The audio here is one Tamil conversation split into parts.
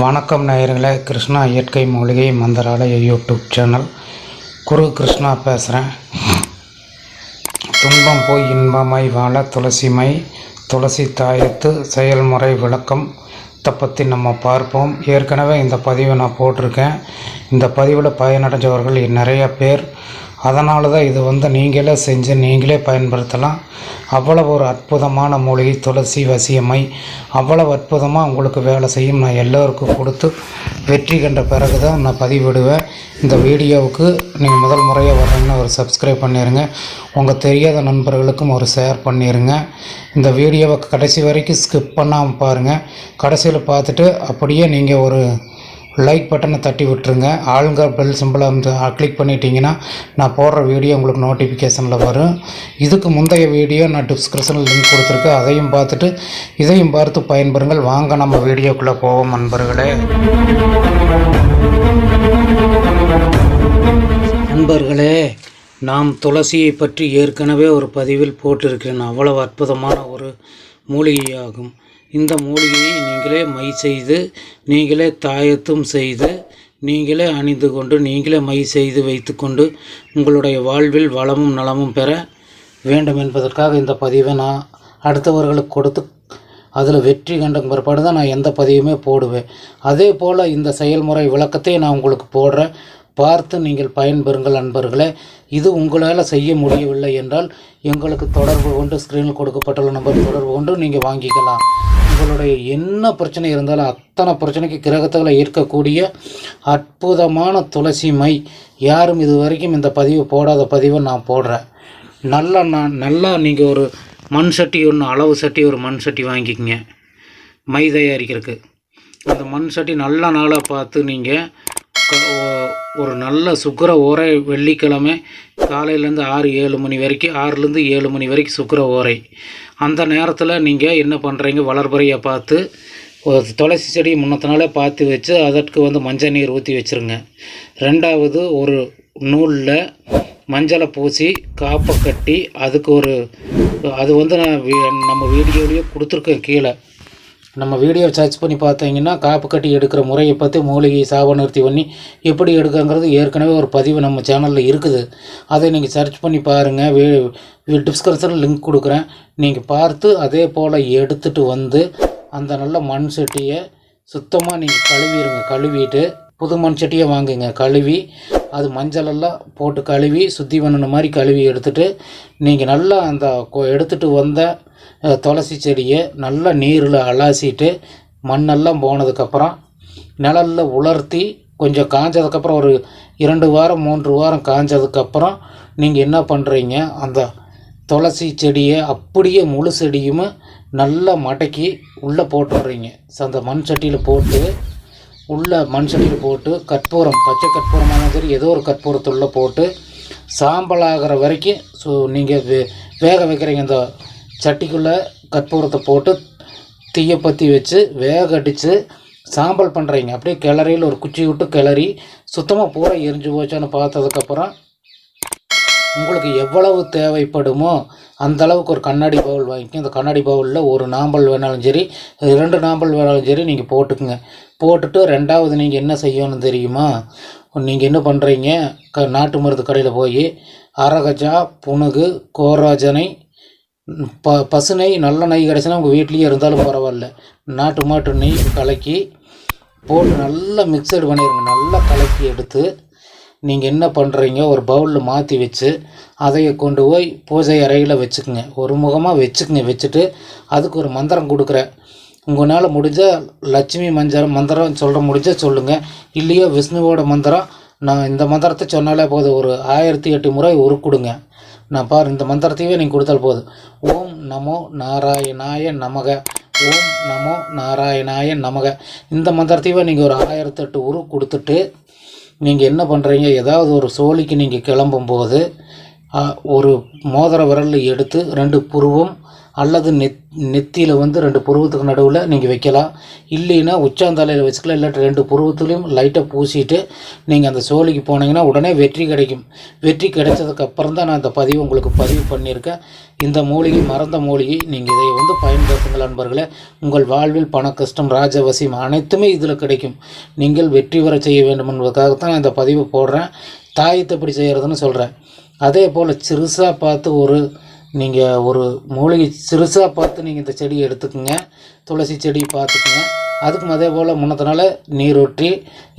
வணக்கம் நேயர்களே கிருஷ்ணா இயற்கை மூலிகை மந்தராலய யூடியூப் சேனல். குரு கிருஷ்ணா பேசுகிறேன் துன்பம் போய் இன்பமாய் வாழ துளசிமை துளசி தாயத்து செயல்முறை விளக்கம். இதை பற்றி நம்ம பார்ப்போம். ஏற்கனவே இந்த பதிவை நான் போட்டிருக்கேன். இந்த பதிவில் பயனடைஞ்சவர்கள் நிறைய பேர் அதனால தான் இது வந்து நீங்களே செஞ்சு நீங்களே பயன்படுத்தலாம். அவ்வளவு ஒரு அற்புதமான மூலிகை துளசி வசியமை அவ்வளவு அற்புதமாக உங்களுக்கு வேலை செய்யும். நான் எல்லோருக்கும் கொடுத்து வெற்றி கண்ட பிறகு தான் நான் பதிவிடுவேன். இந்த வீடியோவுக்கு நீங்கள் முதல் முறையாக வர்றீங்கன்னா ஒரு சப்ஸ்கிரைப் பண்ணிடுங்க உங்கள் தெரியாத நண்பர்களுக்கும் ஒரு ஷேர் பண்ணிடுங்க இந்த வீடியோவை கடைசி வரைக்கும் ஸ்கிப் பண்ணாமல் பாருங்கள் கடைசியில் பார்த்துட்டு அப்படியே நீங்கள் ஒரு லைக் பட்டனை தட்டி விட்டுருங்க. ஆளுங்க பெல் சிம்பிளை வந்து கிளிக் பண்ணிட்டீங்கன்னா நான் போடுற வீடியோ உங்களுக்கு நோட்டிஃபிகேஷனில் வரும். இதுக்கு முந்தைய வீடியோ நான் டிஸ்கிரிப்ஷனில் லிங்க் கொடுத்துருக்கேன். அதையும் பார்த்துட்டு இதையும் பார்த்து பயன்பெறுங்கள். வாங்க நம்ம வீடியோக்குள்ளே போவோம் நண்பர்களே. நண்பர்களே நாம் துளசியை பற்றி ஏற்கனவே ஒரு பதிவில் போட்டிருக்கிறேன். அவ்வளவு அற்புதமான ஒரு மூலிகையாகும். இந்த மூலிகையை நீங்களே மை செய்து நீங்களே தாயத்தும் செய்து நீங்களே அணிந்து கொண்டு நீங்களே மை செய்து வைத்துக்கொண்டு உங்களுடைய வாழ்வில் வளமும் நலமும் பெற வேண்டும் என்பதற்காக இந்த பதிவை நான் அடுத்தவர்களுக்கு கொடுத்து அதில் வெற்றி கண்ட பிற்பாடு தான் நான் எந்த பதிவுமே போடுவேன். அதே போல் இந்த செயல்முறை விளக்கத்தை நான் உங்களுக்கு போடுறேன். பார்த்து நீங்கள் பயன்பெறுங்கள் நண்பர்களே. இது உங்களால் செய்ய முடியவில்லை என்றால் எங்களுக்கு தொடர்பு கொண்டு ஸ்க்ரீனில் கொடுக்கப்பட்டுள்ள நம்பர் தொடர்பு கொண்டு நீங்கள் வாங்கிக்கலாம். உங்களுடைய என்ன பிரச்சனை இருந்தாலும் அத்தனை பிரச்சனைக்கு கிரகத்தில் ஈர்க்கக்கூடிய அற்புதமான துளசி மை. யாரும் இது வரைக்கும் இந்த பதிவு போடாத பதிவை நான் போடுறேன். நல்லா நான் நல்லா நீங்கள் ஒரு மண் சட்டி ஒன்று அளவு சட்டி ஒரு மண் சட்டி வாங்கிக்கங்க. மை தயாரிக்கிறதுக்கு. அந்த மண் சட்டி நல்ல நாளாக பார்த்து நீங்கள் ஒரு நல்ல சுக்கர ஓரை வெள்ளிக்கிழமை காலையிலேருந்து ஆறு ஏழு மணி வரைக்கும் ஆறுலேருந்து ஏழு மணி வரைக்கும் சுக்கர ஓரை. அந்த நேரத்தில் நீங்கள் என்ன பண்ணுறீங்க வளர்பறையை பார்த்து ஒரு துளசி செடி முன்னத்தினாலே பார்த்து வச்சு அதற்கு வந்து மஞ்சள் நீர் ஊற்றி வச்சுருங்க. ரெண்டாவது ஒரு நூலில் மஞ்சளை பூசி காப்பை கட்டி அதுக்கு ஒரு அது வந்து நான் வீ- நம்ம வீடியோலேயே கொடுத்துருக்கேன் கீழே. நம்ம வீடியோ சர்ச் பண்ணி பார்த்தீங்கன்னா காப்பு கட்டி எடுக்கிற முறையை பற்றி மூலிகை சாப நிறுத்தி பண்ணி எப்படி எடுக்கங்கிறது ஏற்கனவே ஒரு பதிவு நம்ம சேனலில் இருக்குது. அதை நீங்கள் சர்ச் பண்ணி பாருங்கள் வே டிஸ்கிரிப்ஷனில் லிங்க் கொடுக்குறேன். நீங்கள் பார்த்து அதே போல் எடுத்துகிட்டு வந்து அந்த நல்ல மண் சட்டியை சுத்தமாக நீங்கள் கழுவிடுங்க கழுவிட்டு புது மண் சட்டியை வாங்குங்க. கழுவி அது மஞ்சளெல்லாம் போட்டு கழுவி சுத்தி பண்ணின மாதிரி கழுவி எடுத்துகிட்டு நீங்கள் நல்லா அந்த கொ- எடுத்துகிட்டு வந்த துளசி செடியை நல்லா நீரில் அலாசிட்டு மண்ணெல்லாம் போனதுக்கப்புறம் நிழலில் உலர்த்தி கொஞ்சம் காஞ்சதுக்கப்புறம் ஒரு இரண்டு வாரம் மூன்று வாரம் காஞ்சதுக்கப்புறம் நீங்கள் என்ன பண்ணுறீங்க அந்த துளசி செடியை அப்படியே முழு செடியும் நல்லா மடக்கி உள்ளே போட்டுடுறீங்க. அந்த மண் சட்டியில் போட்டு உள்ளே மண் சட்டியில் போட்டு கற்பூரம் பச்சை கற்பூரமான சரி ஏதோ ஒரு கற்பூரத்துள்ளே போட்டு சாம்பலாகிற வரைக்கும் ஸோ நீங்கள் வே வேக வைக்கிறீங்க. இந்த சட்டிக்குள்ளே கற்பூரத்தை போட்டு தீயை பற்றி வச்சு வேக அடித்து சாம்பல் பண்ணுறீங்க அப்படியே கிளறியில் ஒரு குச்சி விட்டு கிளறி சுத்தமாக பூரா எரிஞ்சு போச்சான்னு பார்த்ததுக்கப்புறம் உங்களுக்கு எவ்வளவு தேவைப்படுமோ அந்த அளவுக்கு ஒரு கண்ணாடி பவுல் வாங்கிக்கோங்க. இந்த கண்ணாடி பவுலில் ஒரு நாம்பல் வேணாலும் சரி ரெண்டு நாம்பல் வேணாலும் சரி நீங்கள் போட்டுக்குங்க. போட்டுட்டு ரெண்டாவது நீங்கள் என்ன செய்யணும் தெரியுமா? நீங்கள் என்ன பண்ணுறீங்க க நாட்டு மருந்து கடையில் போய் அரகஜா புனுகு கோராஜனை ப பசு நெய் நல்ல நெய் கிடச்சினா உங்கள் வீட்லேயே இருந்தாலும் பரவாயில்ல. நாட்டு மாட்டு நெய் கலக்கி போட்டு நல்லா மிக்சடு பண்ணிடுங்க நல்லா கலக்கி எடுத்து நீங்கள் என்ன பண்ணுறீங்க ஒரு பவுலில் மாற்றி வச்சு அதையை கொண்டு போய் பூஜை அறையில் வச்சுக்குங்க. ஒரு முகமாக வச்சுக்குங்க. வச்சுட்டு அதுக்கு ஒரு மந்திரம் கொடுக்குறேன். உங்களால் முடிஞ்சால் லட்சுமி மஞ்சள் மந்திரம் சொல்கிற முடிஞ்சால் சொல்லுங்கள் இல்லையோ விஷ்ணுவோட மந்திரம் நான் இந்த மந்திரத்தை சொன்னாலே போதும். ஒரு ஆயிரத்தி எட்டு முறை உருக்குடுங்க. நான் பாரு இந்த மந்திரத்தையே நீங்கள் கொடுத்தால் போதும். ஓம் நமோ நாராயணாய நமக. ஓம் நமோ நாராயணாய நமக. இந்த மந்திரத்தையே நீங்கள் ஒரு ஆயிரத்தெட்டு உரு கொடுத்துட்டு நீங்கள் என்ன பண்ணுறீங்க ஏதாவது ஒரு சோழிக்கு நீங்கள் கிளம்பும்போது ஒரு மோதிர விரலில் எடுத்து ரெண்டு புருவம் அல்லது நெத் நெத்தியில் வந்து ரெண்டு புருவத்துக்கு நடுவில் நீங்கள் வைக்கலாம். இல்லைன்னா உச்சாந்தலையில் வச்சுக்கலாம். இல்லாட்டி ரெண்டு புருவத்துலேயும் லைட்டாக பூசிட்டு நீங்கள் அந்த சோழிக்கு போனீங்கன்னா உடனே வெற்றி கிடைக்கும். வெற்றி கிடைச்சதுக்கு அப்புறம் தான் நான் இந்த பதிவு உங்களுக்கு பதிவு பண்ணியிருக்கேன். இந்த மூலிகை மறந்த மூலிகை நீங்கள் இதை வந்து பயன்படுத்துங்கள் நண்பர்களே. உங்கள் வாழ்வில் பண கஷ்டம் ராஜவசியம் அனைத்துமே இதில் கிடைக்கும். நீங்கள் வெற்றி பெற செய்ய வேண்டும் என்பதற்காகத்தான் நான் இந்த பதிவு போடுறேன். தாயத்தை எப்படி செய்கிறதுன்னு சொல்கிறேன் அதே போல் சிறுசாக பார்த்து ஒரு நீங்கள் ஒரு மூலிகை சிறுசாக பார்த்து நீங்கள் இந்த செடியை எடுத்துக்கோங்க. துளசி செடி பார்த்துக்குங்க. அதுக்கும் அதே போல் முன்னத்த நாள் நீரூற்றி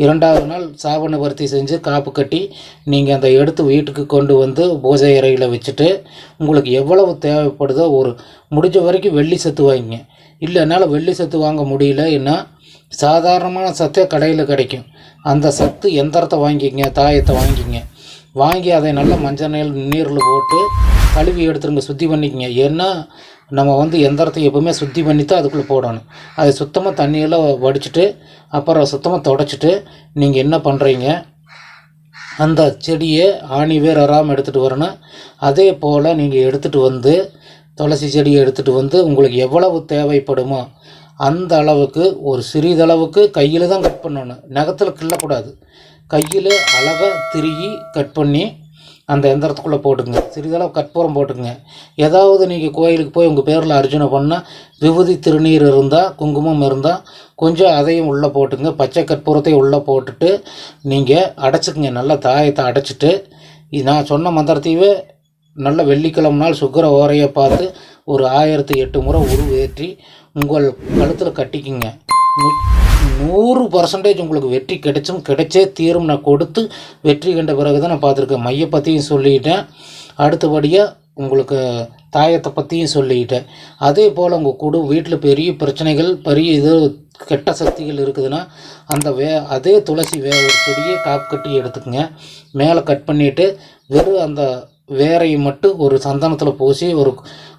இரண்டாவது நாள் சாப நிவர்த்தி செஞ்சு காப்பு கட்டி நீங்கள் அந்த எடுத்து வீட்டுக்கு கொண்டு வந்து பூஜை இறையில் வச்சுட்டு உங்களுக்கு எவ்வளவு தேவைப்படுதோ ஒரு முடிஞ்ச வரைக்கும் வெள்ளி சத்து வாங்கிங்க. இல்லை என்னால் வெள்ளி சத்து வாங்க முடியலன்னா சாதாரணமான சத்தே கடையில் கிடைக்கும். அந்த சத்து எந்திரத்தை வாங்கிக்கங்க தாயத்தை வாங்கிக்கங்க வாங்கி அதை நல்லா மஞ்சள் நீரில் போட்டு கழுவி எடுத்துருங்க சுத்தி பண்ணிக்கங்க. ஏன்னா நம்ம வந்து எந்திரத்தை எப்போவுமே சுத்தி பண்ணி தான் அதுக்குள்ளே போடணும். அதை சுத்தமாக தண்ணியெல்லாம் வடிச்சிட்டு அப்புறம் சுத்தமாக தொடச்சிட்டு நீங்கள் என்ன பண்ணுறீங்க அந்த செடியை ஆணி வேர் அறாமல் எடுத்துகிட்டு வரணும். அதே போல் நீங்கள் எடுத்துகிட்டு வந்து துளசி செடியை எடுத்துகிட்டு வந்து உங்களுக்கு எவ்வளவு தேவைப்படுமோ அந்த அளவுக்கு ஒரு சிறிதளவுக்கு கையில் தான் கட் பண்ணணும். நகத்தில் கிள்ளக்கூடாது. கையில் அழகாக திருகி கட் பண்ணி அந்த எந்திரத்துக்குள்ளே போட்டுங்க சிறிதளவு கற்பூரம் போட்டுங்க ஏதாவது நீங்கள் கோயிலுக்கு போய் உங்கள் பேரில் அர்ஜுனை பண்ணால் விபூதி திருநீர் இருந்தால் குங்குமம் இருந்தால் கொஞ்சம் அதையும் உள்ளே போட்டுங்க பச்சை கற்பூரத்தையும் உள்ளே போட்டுட்டு நீங்கள் அடைச்சிக்குங்க. நல்லா தாயத்தை அடைச்சிட்டு. இது நான் சொன்ன மந்திரத்தையே நல்ல வெள்ளிக்கிழமை நாள் சுக்கர ஓரையை பார்த்து ஒரு ஆயிரத்தி எட்டு முறை உருவேற்றி உங்கள் கழுத்தில் கட்டிக்குங்க. நூறு பர்சன்டேஜ் உங்களுக்கு வெற்றி கிடைச்சும் கிடைச்சே தீரும் நான் கொடுத்து வெற்றி கண்ட பிறகு தான் நான் பார்த்துருக்கேன். மைய பற்றியும் சொல்லிட்டேன். அடுத்தபடியாக உங்களுக்கு தாயத்தை பற்றியும் சொல்லிட்டேன். அதே போல் உங்கள் குடு வீட்டில் பெரிய பிரச்சனைகள் பெரிய இது கெட்ட சக்திகள் இருக்குதுன்னா அந்த வே அதே துளசி வே ஒரு செடியை காப் கட்டி எடுத்துக்கங்க. மேலே கட் பண்ணிவிட்டு வெறும் அந்த வேரையை மட்டும் ஒரு சந்தனத்தில் பூசி ஒரு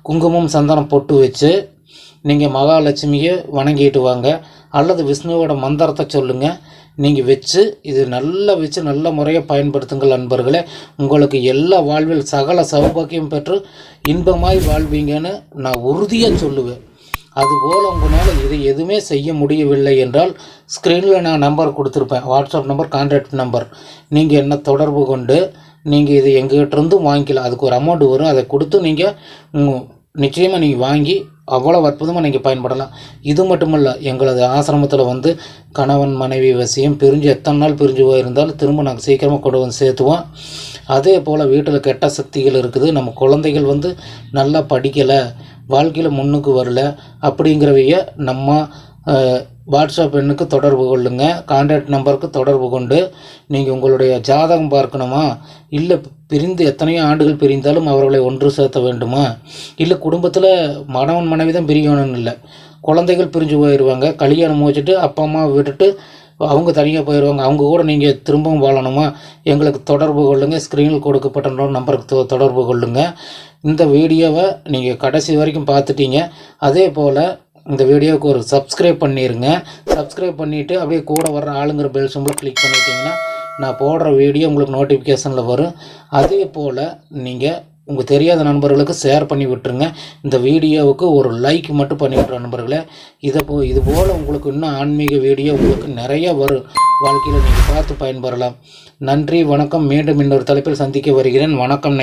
குங்குமம் சந்தனம் பொட்டு வச்சு நீங்கள் மகாலட்சுமியை வணங்கிட்டு வாங்க. அல்லது விஷ்ணுவோட மந்திரத்தை சொல்லுங்கள் நீங்கள் வச்சு இது நல்லா வச்சு நல்ல முறையாக பயன்படுத்துங்கள் நண்பர்களே உங்களுக்கு எல்லா வாழ்வில் சகல சௌபாக்கியம் பெற்று இன்பமாய் வாழ்வீங்கன்னு நான் உறுதியாக சொல்லுவேன். அதுபோல் உங்களால் இது எதுவுமே செய்ய முடியவில்லை என்றால் ஸ்க்ரீனில் நான் நம்பர் கொடுத்துருப்பேன். வாட்ஸ்அப் நம்பர் கான்டாக்ட் நம்பர் நீங்கள் என்ன தொடர்பு கொண்டு நீங்கள் இது எங்ககிட்ட இருந்தும் வாங்கிக்கலாம். அதுக்கு ஒரு அமௌண்ட் வரும். அதை கொடுத்து நீங்கள் நிச்சயமாக நீங்கள் வாங்கி அவ்வளோ அற்புதமாக நீங்கள் பயன்படலாம். இது மட்டுமல்ல எங்களது ஆசிரமத்தில் வந்து கணவன் மனைவி வசியம் பிரிஞ்சு எத்தனை நாள் பிரிஞ்சு போயிருந்தாலும் திரும்ப நாங்கள் சீக்கிரமாக கொண்டு வந்து சேர்த்துவோம். அதே போல் வீட்டில் கெட்ட சக்திகள் இருக்குது. நம்ம குழந்தைகள் வந்து நல்லா படிக்கலை வாழ்க்கையில் முன்னுக்கு வரல அப்படிங்கிறவைய நம்ம வாட்ஸ்அப் எண்ணுக்கு தொடர்பு கொள்ளுங்க. கான்டாக்ட் நம்பருக்கு தொடர்பு கொண்டு நீங்கள் உங்களுடைய ஜாதகம் பார்க்கணுமா? இல்லை பிரிந்து எத்தனையோ ஆண்டுகள் பிரிந்தாலும் அவர்களை ஒன்று சேர்த்த வேண்டுமா? இல்லை குடும்பத்தில் மணவன் மனைவி தான் பிரியணும்னு இல்லை. குழந்தைகள் பிரிஞ்சு போயிடுவாங்க கல்யாணம் முடிச்சுட்டு அப்பா அம்மா விட்டுட்டு அவங்க தனியாக போயிடுவாங்க அவங்க கூட நீங்கள் திரும்பவும் வாழணுமா? எங்களுக்கு தொடர்பு கொள்ளுங்கள் ஸ்க்ரீனில் கொடுக்கப்பட்ட நம்பருக்கு தொ- தொடர்பு கொள்ளுங்கள் இந்த வீடியோவை நீங்கள் கடைசி வரைக்கும் பார்த்துட்டீங்க. அதே போல் இந்த வீடியோவுக்கு ஒரு சப்ஸ்கிரைப் பண்ணிடுங்க சப்ஸ்கிரைப் பண்ணிவிட்டு அப்படியே கூட வர்ற ஆளுங்கிற பெல் சிம்பிள் கிளிக் பண்ணிட்டீங்கன்னா நான் போடுற வீடியோ உங்களுக்கு நோட்டிஃபிகேஷனில் வரும். அதே போல் நீங்கள் உங்கள் தெரியாத நண்பர்களுக்கு ஷேர் பண்ணி விட்டுருங்க. இந்த வீடியோவுக்கு ஒரு லைக் மட்டும் பண்ணி விட்டுற நண்பர்களே இதை போ இது போல் உங்களுக்கு இன்னும் ஆன்மீக வீடியோ உங்களுக்கு நிறைய வரும். வாழ்க்கையில் நீங்கள் பார்த்து பயன்பெறலாம். நன்றி வணக்கம். மீண்டும் இன்னொரு தலைப்பில் சந்திக்க வருகிறேன். வணக்கம்.